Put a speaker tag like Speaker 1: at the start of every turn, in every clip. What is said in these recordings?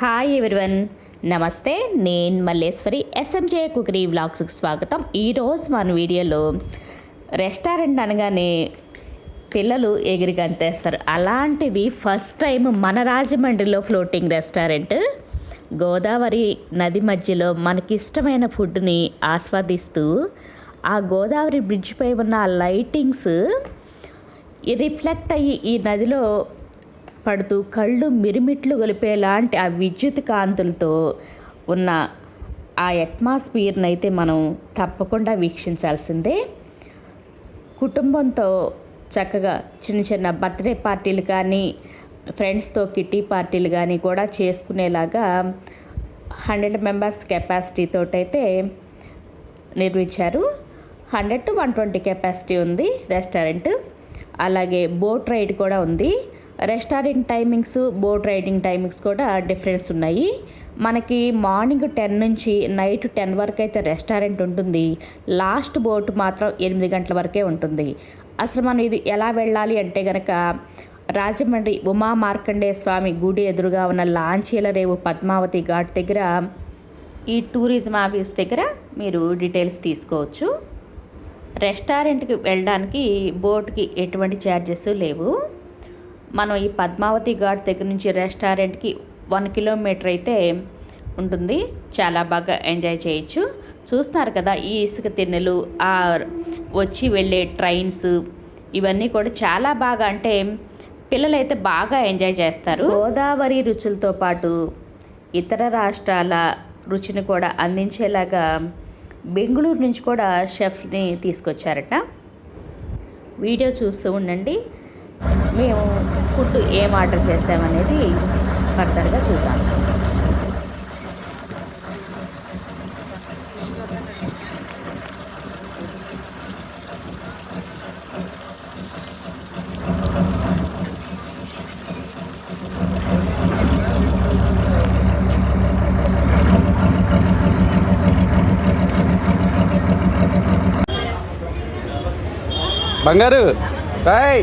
Speaker 1: Hi everyone నమస్తే నేను Malleswari SMJ cookery వ్లాగ్స్కి స్వాగతం. ఈరోజు మన వీడియోలో రెస్టారెంట్ అనగానే పిల్లలు ఎగిరి గంతేస్తారు అలాంటిది ఫస్ట్ టైం మన రాజమండ్రిలో ఫ్లోటింగ్ రెస్టారెంట్ గోదావరి నది మధ్యలో మనకిష్టమైన ఫుడ్ని ఆస్వాదిస్తూ ఆ గోదావరి బ్రిడ్జ్పై ఉన్న లైటింగ్స్ రిఫ్లెక్ట్ అయ్యి ఈ నదిలో పడుతూ కళ్ళు మిరిమిట్లు గొలిపేలాంటి ఆ విద్యుత్ కాంతులతో ఉన్న ఆ అట్మాస్ఫియర్ని అయితే మనం తప్పకుండా వీక్షించాల్సిందే. కుటుంబంతో చక్కగా చిన్న చిన్న బర్త్డే పార్టీలు కానీ ఫ్రెండ్స్తో కిట్టి పార్టీలు కానీ కూడా చేసుకునేలాగా హండ్రెడ్ మెంబర్స్ కెపాసిటీతో అయితే నిర్మించారు. Hundred two one twenty capacity ఉంది రెస్టారెంట్. అలాగే బోట్ రైడ్ కూడా ఉంది. Restaurant timings boat riding timings కూడా డిఫరెన్స్ ఉన్నాయి. మనకి మార్నింగ్ టెన్ నుంచి నైట్ టెన్ వరకు అయితే రెస్టారెంట్ ఉంటుంది. లాస్ట్ బోట్ మాత్రం ఎనిమిది గంటల వరకే ఉంటుంది. అసలు మనం ఇది ఎలా వెళ్ళాలి అంటే గనక రాజమండ్రి ఉమా మార్కండే స్వామి గుడి ఎదురుగా ఉన్న లాంచీల రేవు పద్మావతి ఘాట్ దగ్గర ఈ టూరిజం ఆఫీస్ దగ్గర మీరు డీటెయిల్స్ తీసుకోవచ్చు. రెస్టారెంట్కి వెళ్ళడానికి బోట్కి ఎటువంటి ఛార్జెస్ లేవు. మనం ఈ పద్మావతి ఘాట్ దగ్గర నుంచి రెస్టారెంట్కి వన్ కిలోమీటర్ అయితే ఉంటుంది. చాలా బాగా ఎంజాయ్ చేయొచ్చు. చూస్తున్నారు కదా ఈ ఇసుక తిన్నెలు ఆ వచ్చి వెళ్ళే ట్రైన్స్ ఇవన్నీ కూడా చాలా బాగా అంటే పిల్లలైతే బాగా ఎంజాయ్ చేస్తారు. గోదావరి రుచులతో పాటు ఇతర రాష్ట్రాల రుచిని కూడా అందించేలాగా బెంగళూరు నుంచి కూడా షెఫ్ని తీసుకొచ్చారట. వీడియో చూస్తూ ఉండండి. మేము ఫుడ్ ఏం ఆర్డర్ చేసామనేది ఫర్దర్గా చూద్దాం.
Speaker 2: బంగారు రాయ్.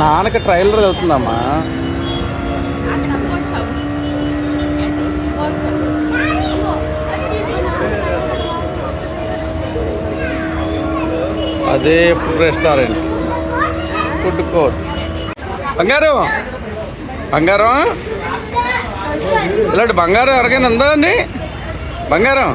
Speaker 2: నాన్నకి ట్రైలర్ వెళ్తుందమ్మా. అదే ఫుడ్ రెస్టారెంట్. Food court. బంగారం. బంగారం? ఇలాంటి బంగారం ఎవరికైనా ఉందా అండి? బంగారం?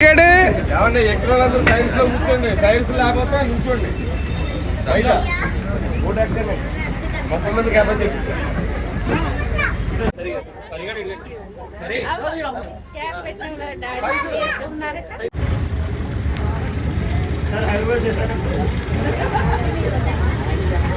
Speaker 2: ఎక్కడే?
Speaker 3: ఏమండి ఎక్కడ వాళ్ళందరూ సైన్స్లో కూర్చోండి. సైన్స్ లేకపోతే నుంచోండి. బయట. ఓటు ఎక్కండి ముప్పై మంది కెపాసిటీ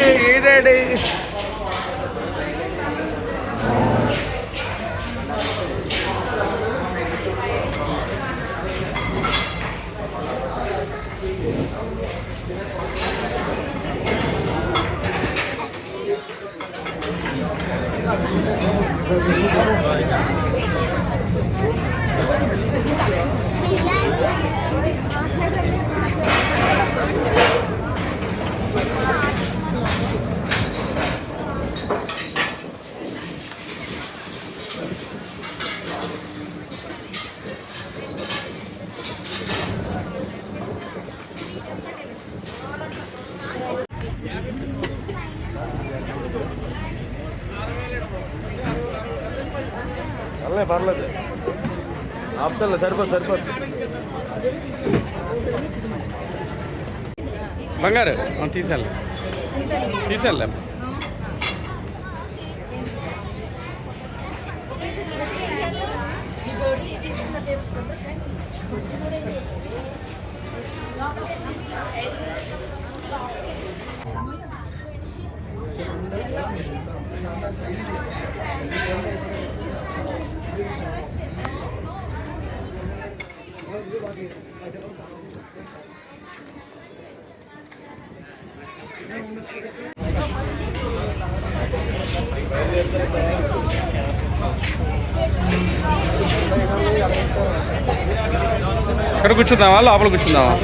Speaker 2: ఏంటండి
Speaker 3: చాలే పర్లేదు ఆపుతా సరిపోదు సరిపోదు
Speaker 2: బంగారు తీసేళ్ళ తీసేళ్ళ ఇక్కడ కూర్చుందామా? లోపల కూర్చుందామా?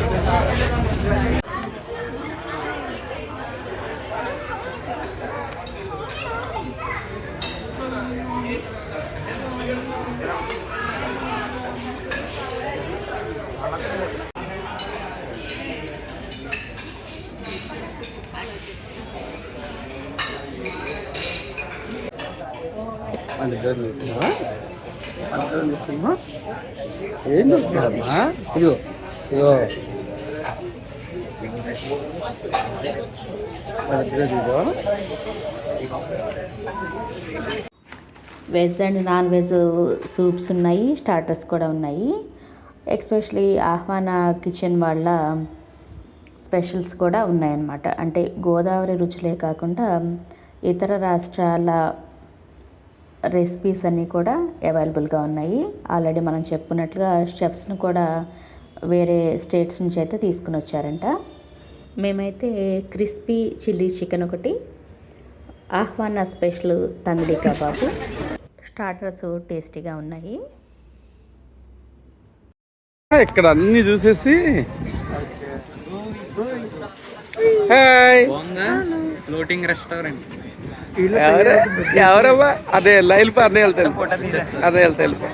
Speaker 2: ఏం చూస్తున్నారమ్మా ఇదిగో ఇదిగో.
Speaker 1: Veg and non veg soups ఉన్నాయి స్టార్టర్స్ కూడా ఉన్నాయి. ఎక్స్పెషలీ ఆహ్వాన కిచెన్ వాళ్ళ స్పెషల్స్ కూడా ఉన్నాయన్నమాట. అంటే గోదావరి రుచులే కాకుండా ఇతర రాష్ట్రాల రెసిపీస్ అన్నీ కూడా అవైలబుల్గా ఉన్నాయి. ఆల్రెడీ మనం చెప్పుకున్నట్లుగా షెఫ్స్ని కూడా వేరే స్టేట్స్ నుంచి అయితే తీసుకుని వచ్చారంట. మేమైతే క్రిస్పీ చిల్లీ చికెన్ ఒకటి ఆహ్వాన స్పెషల్ తంగడి కబాబు. స్టార్టర్స్ టేస్టీగా ఉన్నాయి.
Speaker 2: ఇక్కడ అన్ని చూసేసి. హాయ్
Speaker 4: ఫ్లోటింగ్ రెస్టారెంట్
Speaker 2: ఎవరమ్మా అదే లైల్ అదే వెళ్తాను అదే వెళ్తా వెళ్ళిపో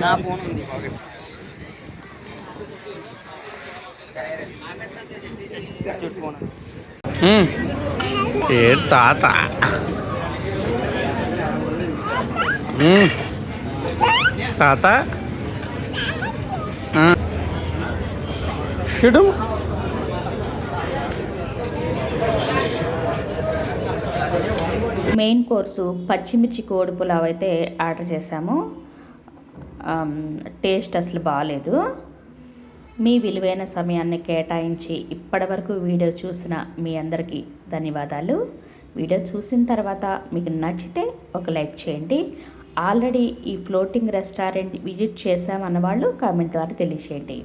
Speaker 4: నా ఫోన్ ఉంది చూడు ఫోన్
Speaker 2: ఏ తాత మ్మ్. తాత ఆ. చూడు
Speaker 1: మెయిన్ కోర్సు పచ్చిమిర్చి కోడి పులావ్ అయితే ఆర్డర్ చేశాము. టేస్ట్ అసలు బాగాలేదు మీ విలువైన సమయాన్ని కేటాయించి ఇప్పటివరకు వీడియో చూసిన మీ అందరికీ ధన్యవాదాలు. వీడియో చూసిన తర్వాత మీకు నచ్చితే ఒక లైక్ చేయండి. ఆల్రెడీ ఈ ఫ్లోటింగ్ రెస్టారెంట్ విజిట్ చేశామన్న వాళ్ళు కామెంట్ ద్వారా తెలియచేయండి.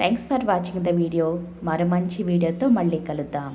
Speaker 1: Thanks for watching the video. మరో మంచి వీడియోతో మళ్ళీ కలుద్దాం.